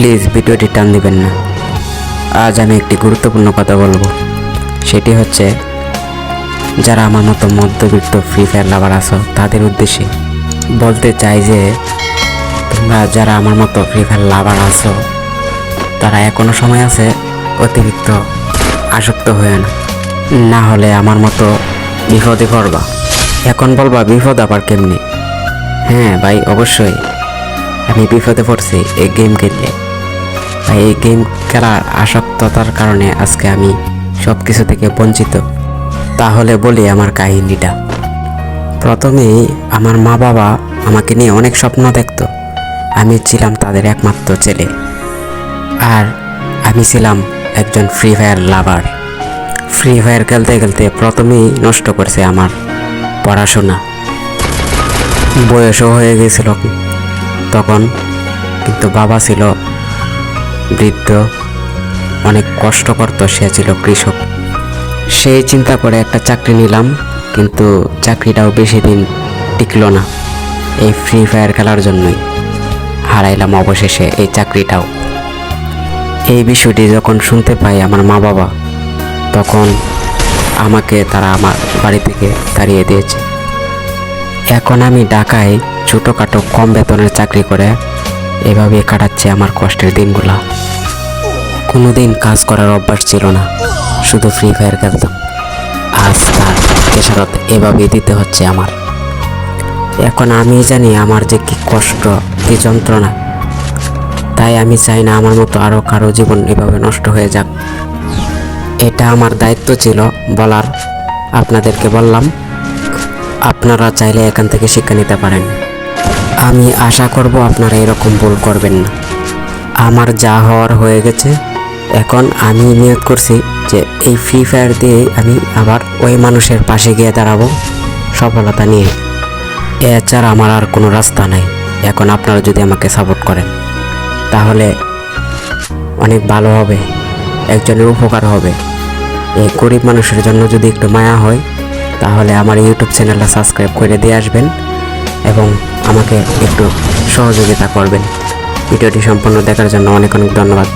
Please ভিডিওটি টান দিবেন না। আজ আমি একটি গুরুত্বপূর্ণ কথা বলব। সেটি হচ্ছে, যারা আমার মতো মধ্যবিত্ত ফ্রি ফায়ার লাভার আছো, তাদের উদ্দেশ্যে বলতে চাই যে, তোমরা যারা আমার মতো ফ্রি ফায়ার লাভার আছো, তারা এখনও সময় আছে অতিরিক্ত আসক্ত হয়ে না। না হলে আমার মতো বিপদে পড়বা। এখন বলবা, বিপদ আবার কেমনি? হ্যাঁ ভাই, অবশ্যই। আমি বিপদে পড়ছি এই গেম খেললে ভাই এই গেম খেলার আসক্ততার কারণে আজকে আমি সব কিছু থেকে বঞ্চিত। তাহলে বলি আমার কাহিনীটা। প্রথমেই আমার মা বাবা আমাকে নিয়ে অনেক স্বপ্ন দেখত। আমি ছিলাম তাদের একমাত্র ছেলে। আর আমি ছিলাম একজন Free Fire lover Free Fire খেলতে খেলতে প্রথমেই নষ্ট করছে আমার পড়াশোনা। বয়সও হয়ে গেছিল তখন, কিন্তু বাবা ছিল বৃদ্ধ, অনেক কষ্ট করতো সে ছিল কৃষক। সেই চিন্তা করে একটা চাকরি নিলাম, কিন্তু চাকরিটাও বেশি দিন টিকলো না এই ফ্রি ফায়ার খেলার জন্যই। হারাইলাম অবশেষে এই চাকরিটাও। এই বিষয়টি যখন শুনতে পাই আমার মা বাবা, তখন আমাকে তারা আমার বাড়ি থেকে তাড়িয়ে দিয়েছে। এখন আমি ঢাকায় ছোটোখাটো কম বেতনের চাকরি করে এভাবে কাটাচ্ছে আমার কষ্টের দিনগুলা। কোনো দিন কাজ করার অভ্যাস ছিল না, শুধু ফ্রি ফায়ার খেলতাম। আজ তার খেসারত এভাবে দিতে হচ্ছে আমার। এখন আমি জানি আমার যে কি কষ্ট, কি যন্ত্রণা। তাই আমি চাই না আমার মতো আরও কারও জীবন এভাবে নষ্ট হয়ে যাক। এটা আমার দায়িত্ব ছিল বলার। আপনাদেরকে বললাম, আপনারা চাইলে এখান থেকে শিক্ষা নিতে পারেন। আমি আশা করব আপনারা এরকম ভুল করবেন না। আমার যা হওয়ার হয়ে গেছে, এখন আমি নিয়োগ করছি যে এই ফ্রি ফায়ার দিয়ে আমি আবার ওই মানুষের পাশে গিয়ে দাঁড়াবো সফলতা নিয়ে। এছাড়া আমার আর কোনো রাস্তা নাই। এখন আপনারা যদি আমাকে সাপোর্ট করেন, তাহলে অনেক ভালো হবে, একজনের উপকার হবে। এই গরিব মানুষের জন্য যদি একটু মায়া হয়, তাহলে আমার ইউটিউব চ্যানেলটা সাবস্ক্রাইব করে দিয়ে আসবেন এবং আমাকে একটু সহযোগিতা করবেন। ভিডিওটি সম্পূর্ণ দেখার জন্য অনেক অনেক ধন্যবাদ।